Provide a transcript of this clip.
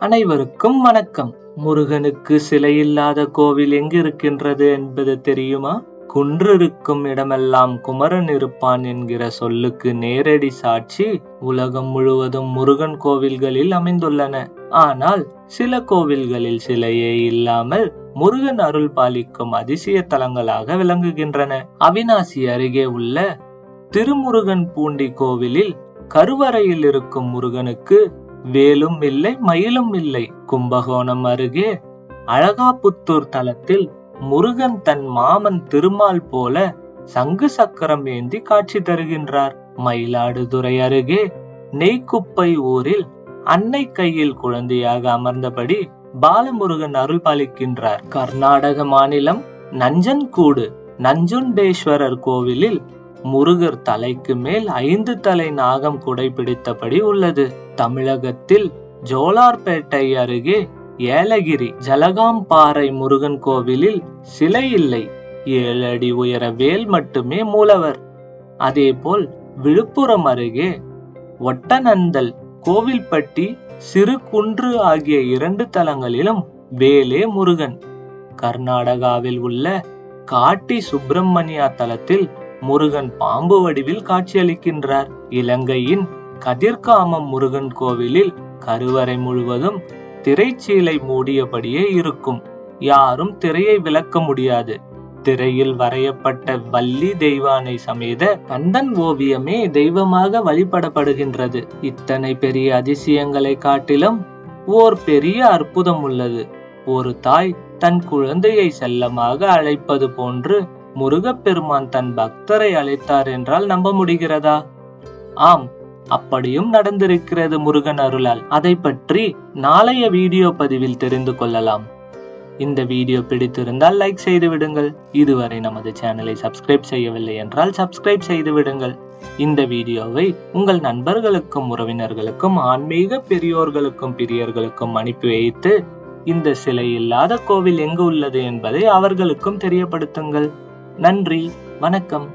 அனைவருக்கும் வணக்கம். முருகனுக்கு சிலை இல்லாத கோவில் எங்கு இருக்கின்றது என்பது தெரியுமா? குன்றிருக்கும் இடமெல்லாம் குமரன் இருப்பான் என்கிற சொல்லுக்கு நேரடி சாட்சி உலகம் முழுவதும் முருகன் கோவில்களில் அமைந்துள்ளன. ஆனால் சில கோவில்களில் சிலையே இல்லாமல் முருகன் அருள் பாலிக்கும் அதிசய தலங்களாக விளங்குகின்றன. அவினாசி அருகே உள்ள திருமுருகன் பூண்டி கோவிலில் கருவறையில் இருக்கும் முருகனுக்கு வேலும் இல்லை மயிலும் இல்லை. கும்பகோணம் அருகே அழகாபுத்தூர் தலத்தில் முருகன் தன் மாமன் திருமால் போல சங்கு சக்கரம் ஏந்தி காட்சி தருகின்றார். மயிலாடுதுறை அருகே நெய்க்குப்பை ஊரில் அன்னை கையில் குழந்தையாக அமர்ந்தபடி பாலமுருகன் அருள் பாலிக்கின்றார். கர்நாடக மாநிலம் நஞ்சன்கூடு நஞ்சுண்டேஸ்வரர் கோவிலில் முருகர் தலைக்கு மேல் ஐந்து தலை நாகம் குடைபிடித்தபடி உள்ளது. தமிழகத்தில் ஜோலார்பேட்டை அருகே ஏலகிரி ஜலகாம்பாறை முருகன் கோவிலில் சிலை இல்லை. ஏழு அடி உயர வேல் மட்டுமே மூலவர். அதேபோல் விழுப்புரம் அருகே ஒட்டநந்தல் கோவில்பட்டி சிறு குன்று ஆகிய இரண்டு தலங்களிலும் வேலே முருகன். கர்நாடகாவில் உள்ள காட்டி சுப்பிரமணியா தலத்தில் முருகன் பாம்பு வடிவில் காட்சியளிக்கின்றார். இலங்கையின் கதிர்காமம் முருகன் கோவிலில் கருவறை முழுவதும் திரைச்சீலை மூடியபடியே இருக்கும். யாரும் திரையை விளக்க முடியாது. திரையில் வரையப்பட்ட வள்ளி தெய்வானை சமேத கந்தன் ஓவியமே தெய்வமாக வழிபடப்படுகின்றது. இத்தனை பெரிய அதிசயங்களை காட்டிலும் ஓர் பெரிய அற்புதம் உள்ளது. ஒரு தாய் தன் குழந்தையை செல்லமாக அழைப்பது போன்று முருகப்பெருமான் தன் பக்தரை அழைத்தார் என்றால் நம்ப முடிகிறதா? ஆம் அப்படியும் நடந்திருக்கிறது முருகன் அருளால். அதை பற்றி நாளைய வீடியோ பதிவில் தெரிந்து கொள்ளலாம். இந்த வீடியோ பிடித்திருந்தால் லைக் செய்து விடுங்கள். இதுவரை நமது சேனலை சப்ஸ்கிரைப் செய்யவில்லை என்றால் சப்ஸ்கிரைப் செய்து விடுங்கள். இந்த வீடியோவை உங்கள் நண்பர்களுக்கும் உறவினர்களுக்கும் ஆன்மீக பெரியோர்களுக்கும் பிரியர்களுக்கும் அனுப்பி வைத்து இந்த சிலை இல்லாத கோவில் எங்கு உள்ளது என்பதை அவர்களுக்கும் தெரியப்படுத்துங்கள். நன்றி வணக்கம்.